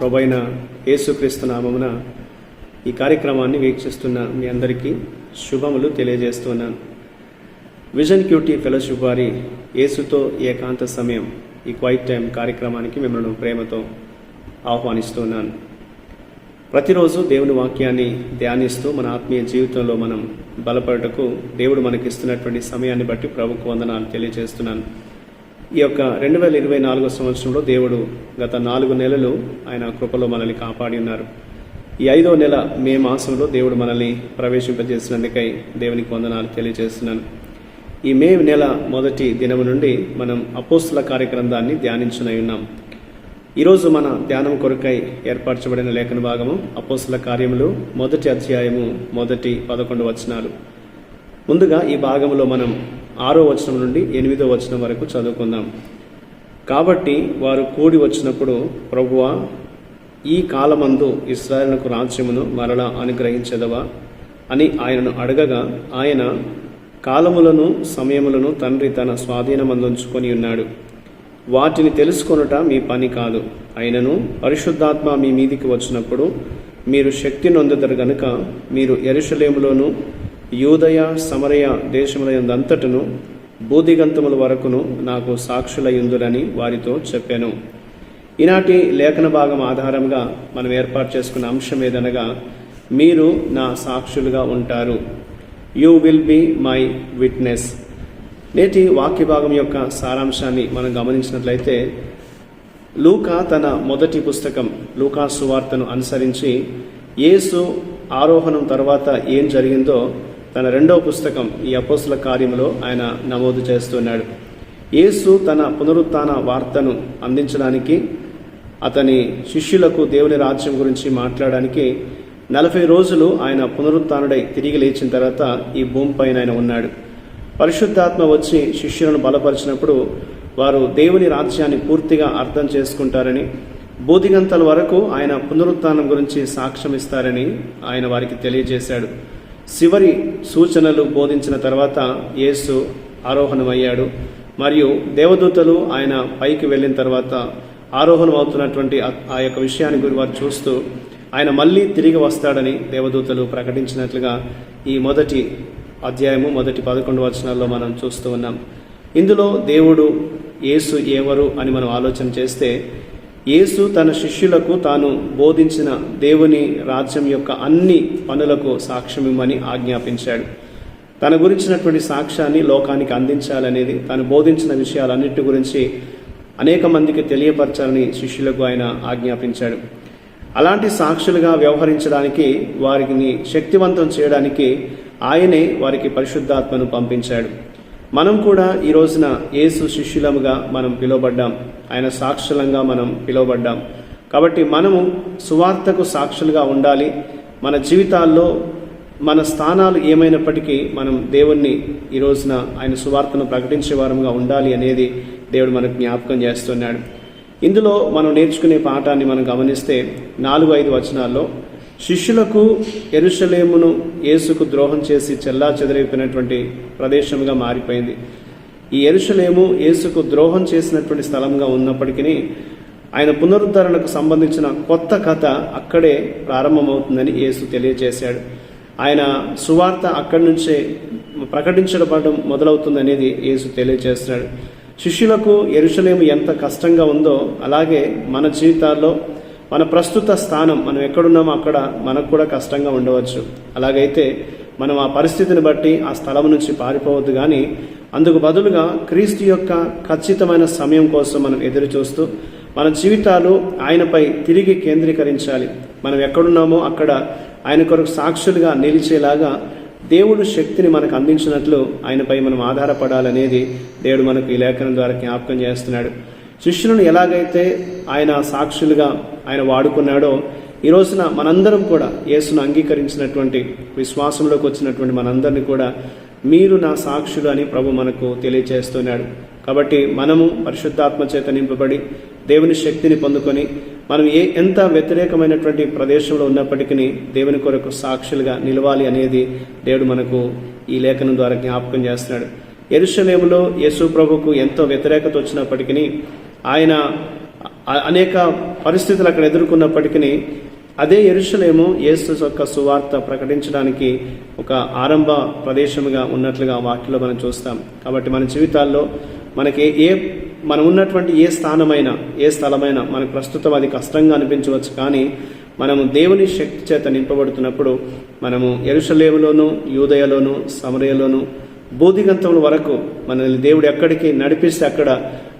ప్రభైన యేసుక్రీస్తు నామమున ఈ కార్యక్రమాన్ని వీక్షిస్తున్న మీ అందరికీ శుభములు తెలియజేస్తున్నాను. విజన్ క్యూటీ ఫెలోషిప్ వారి యేసుతో ఏకాంత సమయం ఈ క్వైట్ టైం కార్యక్రమానికి మిమ్మల్ని ప్రేమతో ఆహ్వానిస్తున్నాను. ప్రతిరోజు దేవుని వాక్యాన్ని ధ్యానిస్తూ మన ఆత్మీయ జీవితంలో మనం బలపడటకు దేవుడు మనకిస్తున్నటువంటి సమయాన్ని బట్టి ప్రభుకు వందనాలు తెలియజేస్తున్నాను. ఈ యొక్క రెండు వేల ఇరవై నాలుగో సంవత్సరంలో దేవుడు గత నాలుగు నెలలు ఆయన కృపలో మనల్ని కాపాడి ఉన్నారు. ఈ ఐదో నెల మే మాసంలో దేవుడు మనల్ని ప్రవేశింపజేసినందుకై దేవునికి వందనాలు తెలియజేస్తున్నాను. ఈ మే నెల మొదటి దినం నుండి మనం అపోస్తుల కార్యగ్రంథాన్ని ధ్యానించునై ఉన్నాం. ఈరోజు మన ధ్యానం కొరకై ఏర్పరచబడిన లేఖన భాగము అపోస్తుల కార్యములు మొదటి అధ్యాయము మొదటి పదకొండు వచనాలు. ముందుగా ఈ భాగంలో మనం ఆరో వచనం నుండి ఎనిమిదో వచనం వరకు చదువుకుందాం. కాబట్టి వారు కూడి వచ్చినప్పుడు ప్రభువా ఈ కాలమందు ఇస్రాయలుకు రాజ్యమును మరలా అనుగ్రహించదవా అని ఆయనను అడగగా ఆయన కాలములను సమయములను తండ్రి తన స్వాధీనమందుంచుకొని ఉన్నాడు. వాటిని తెలుసుకొనుట మీ పని కాదు. అయినను పరిశుద్ధాత్మ మీ మీదికి వచ్చినప్పుడు మీరు శక్తి నొందుతారు గనుక మీరు ఎరుషలేములోను యూదయ సమరయ దేశములందంతటను బూదిగంతముల వరకును నాకు సాక్షులయ్యుందురని వారితో చెప్పాను. ఈనాటి లేఖన భాగం ఆధారంగా మనం ఏర్పాటు చేసుకున్న అంశం ఏదనగా మీరు నా సాక్షులుగా ఉంటారు. You will be my witness నేటి వాక్య భాగం యొక్క సారాంశాన్ని మనం గమనించినట్లయితే లూకా తన మొదటి పుస్తకం లూకా సువార్తను అనుసరించి యేసు ఆరోహణం తర్వాత ఏం జరిగిందో తన రెండవ పుస్తకం ఈ అపోసుల కార్యములో ఆయన నమోదు చేస్తున్నాడు. యేసు తన పునరుత్థాన వార్తను అందించడానికి అతని శిష్యులకు దేవుని రాజ్యం గురించి మాట్లాడడానికి నలభై రోజులు ఆయన పునరుత్డై తిరిగి లేచిన తర్వాత ఈ భూమిపైన ఆయన ఉన్నాడు. పరిశుద్ధాత్మ వచ్చి శిష్యులను బలపరిచినప్పుడు వారు దేవుని రాజ్యాన్ని పూర్తిగా అర్థం చేసుకుంటారని బోధిగంతల వరకు ఆయన పునరుత్థానం గురించి సాక్ష్యం ఇస్తారని ఆయన వారికి తెలియజేశాడు. చివరి సూచనలు బోధించిన తర్వాత యేసు ఆరోహణమయ్యాడు. మరియు దేవదూతలు ఆయన పైకి వెళ్ళిన తర్వాత ఆరోహణం అవుతున్నటువంటి ఆ- ఆ యొక్క విషయాన్ని గురి వారు చూస్తూ ఆయన మళ్ళీ తిరిగి వస్తాడని దేవదూతలు ప్రకటించినట్లుగా ఈ మొదటి అధ్యాయము మొదటి పదకొండు వచనాల్లో మనం చూస్తూ ఉన్నాం. ఇందులో దేవుడు యేసు ఎవరు అని మనం ఆలోచన చేస్తే యేసు తన శిష్యులకు తాను బోధించిన దేవుని రాజ్యం యొక్క అన్ని పనులకు సాక్ష్యమిమ్మని ఆజ్ఞాపించాడు. తన గురించినటువంటి సాక్ష్యాన్ని లోకానికి అందించాలనేది తాను బోధించిన విషయాలన్నిటి గురించి అనేక మందికి తెలియపరచాలని శిష్యులకు ఆయన ఆజ్ఞాపించాడు. అలాంటి సాక్షులుగా వ్యవహరించడానికి వారిని శక్తివంతం చేయడానికి ఆయనే వారికి పరిశుద్ధాత్మను పంపించాడు. మనం కూడా ఈ రోజున యేసు శిష్యులముగా మనం పిలువబడ్డాం. ఆయన సాక్షులంగా మనం పిలువబడ్డాం. కాబట్టి మనము సువార్తకు సాక్షులుగా ఉండాలి. మన జీవితాల్లో మన స్థానాలు ఏమైనప్పటికీ మనం దేవుణ్ణి ఈ రోజున ఆయన సువార్తను ప్రకటించే వారముగా ఉండాలి అనేది దేవుడు మనకు జ్ఞాపకం చేస్తున్నాడు. ఇందులో మనం నేర్చుకునే పాఠాన్ని మనం గమనిస్తే నాలుగు ఐదు వచనాల్లో శిష్యులకు ఎరుషలేమును యేసుకు ద్రోహం చేసి చెల్లా చెదరైపోయినటువంటి ప్రదేశంగా మారిపోయింది. ఈ ఎరుషలేము యేసుకు ద్రోహం చేసినటువంటి స్థలంగా ఉన్నప్పటికీ ఆయన పునరుద్ధరణకు సంబంధించిన కొత్త కథ అక్కడే ప్రారంభమవుతుందని యేసు తెలియజేశాడు ఆయన సువార్త అక్కడి నుంచే ప్రకటించబడడం మొదలవుతుందనేది యేసు తెలియజేస్తున్నాడు శిష్యులకు ఎరుషలేము ఎంత కష్టంగా ఉందో అలాగే మన జీవితాల్లో మన ప్రస్తుత స్థానం మనం ఎక్కడున్నామో అక్కడ మనకు కూడా కష్టంగా ఉండవచ్చు. అలాగైతే మనం ఆ పరిస్థితిని బట్టి ఆ స్థలం నుంచి పారిపోవద్దు కానీ అందుకు బదులుగా క్రీస్తు యొక్క ఖచ్చితమైన సమయం కోసం మనం ఎదురు చూస్తూ మన జీవితాలు ఆయనపై తిరిగి కేంద్రీకరించాలి. మనం ఎక్కడున్నామో అక్కడ ఆయన కొరకు సాక్షులుగా నిలిచేలాగా దేవుడు శక్తిని మనకు అందించినట్లు ఆయనపై మనం ఆధారపడాలనేది దేవుడు మనకు ఈ లేఖనం ద్వారా జ్ఞాపకం చేస్తున్నాడు. శిష్యులను ఎలాగైతే ఆయన సాక్షులుగా ఆయన వాడుకున్నాడో ఈ రోజున మనందరం కూడా యేసును అంగీకరించినటువంటి విశ్వాసంలోకి వచ్చినటువంటి మనందరినీ కూడా మీరు నా సాక్షులు అని ప్రభు మనకు తెలియజేస్తున్నాడు కాబట్టి మనము పరిశుద్ధాత్మ చేత నింపబడి దేవుని శక్తిని పొందుకొని మనం ఏ ఎంత వ్యతిరేకమైనటువంటి ప్రదేశంలో ఉన్నప్పటికీ దేవుని కొరకు సాక్షులుగా నిలవాలి అనేది దేవుడు మనకు ఈ లేఖనం ద్వారా జ్ఞాపకం చేస్తున్నాడు. ఎరుషలేములో యేసు ప్రభుకు ఎంతో వ్యతిరేకత వచ్చినప్పటికీ ఆయన అనేక పరిస్థితులు అక్కడ ఎదుర్కొన్నప్పటికీ అదే ఎరుషలేము యేసు యొక్క సువార్త ప్రకటించడానికి ఒక ఆరంభ ప్రదేశముగా ఉన్నట్లుగా వాటిలో మనం చూస్తాం. కాబట్టి మన జీవితాల్లో మనకి ఏ మనం ఉన్నటువంటి ఏ స్థానమైనా ఏ స్థలమైనా మనకు ప్రస్తుతం అది కష్టంగా అనిపించవచ్చు కానీ మనము దేవుని శక్తి చేత నింపబడుతున్నప్పుడు మనము ఎరుషలేములోను యూదయలోను సమరయలోను బోధిగంతముల వరకు మనల్ని దేవుడు ఎక్కడికి నడిపిస్తే అక్కడ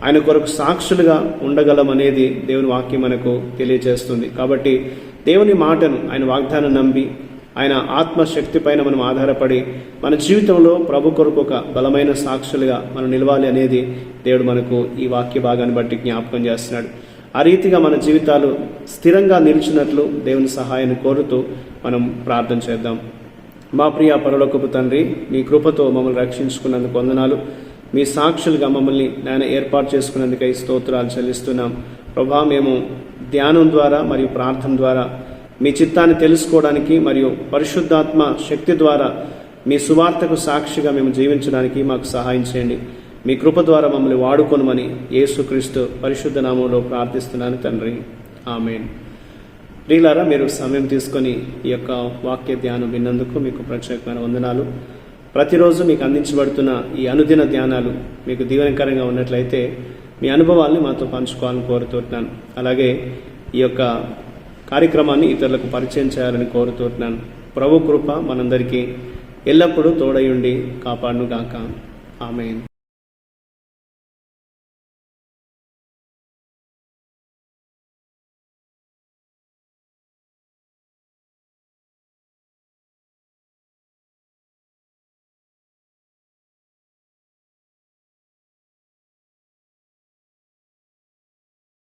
ఆయన కొరకు సాక్షులుగా ఉండగలమనేది దేవుని వాక్యం మనకు తెలియజేస్తుంది కాబట్టి దేవుని మాటను ఆయన వాగ్దానం నమ్మి ఆయన ఆత్మశక్తి పైన మనం ఆధారపడి మన జీవితంలో ప్రభు కొరకు ఒక బలమైన సాక్షులుగా మనం నిలవాలి అనేది దేవుడు మనకు ఈ వాక్య భాగాన్ని బట్టి జ్ఞాపకం చేస్తున్నాడు. ఆ రీతిగా మన జీవితాలు స్థిరంగా నిలిచినట్లు దేవుని సహాయాన్ని కోరుతూ మనం ప్రార్థన చేద్దాం. మా ప్రియ పరలోకపు తండ్రి మీ కృపతో మమ్మల్ని రక్షించుకున్నందుకు వందనాలు. మీ సాక్షులుగా మమ్మల్ని నేను ఏర్పాటు చేసుకున్నందుకై స్తోత్రాలు చెల్లిస్తున్నాం. ప్రభా మేము ధ్యానం ద్వారా మరియు ప్రార్థన ద్వారా మీ చిత్తాన్ని తెలుసుకోవడానికి మరియు పరిశుద్ధాత్మ శక్తి ద్వారా మీ సువార్తకు సాక్షిగా మేము జీవించడానికి మాకు సహాయం చేయండి. మీ కృప ద్వారా మమ్మల్ని వాడుకొనమని యేసుక్రీస్తు పరిశుద్ధ నామంలో ప్రార్థిస్తున్నాను తండ్రి. ఆమెన్. ప్రియులారా మీరు సమయం తీసుకొని ఈ యొక్క వాక్య ధ్యానం విన్నందుకు మీకు ప్రత్యేకమైన వందనాలు. ప్రతిరోజు మీకు అందించబడుతున్న ఈ అనుదిన ధ్యానాలు మీకు దీవెనకరంగా ఉన్నట్లయితే మీ అనుభవాల్ని మాతో పంచుకోవాలని కోరుతున్నాను అలాగే ఈ యొక్క కార్యక్రమాన్ని ఇతరులకు పరిచయం చేయాలని కోరుతున్నాను ప్రభు కృప మనందరికీ ఎల్లప్పుడూ తోడయుండి కాపాడును గాక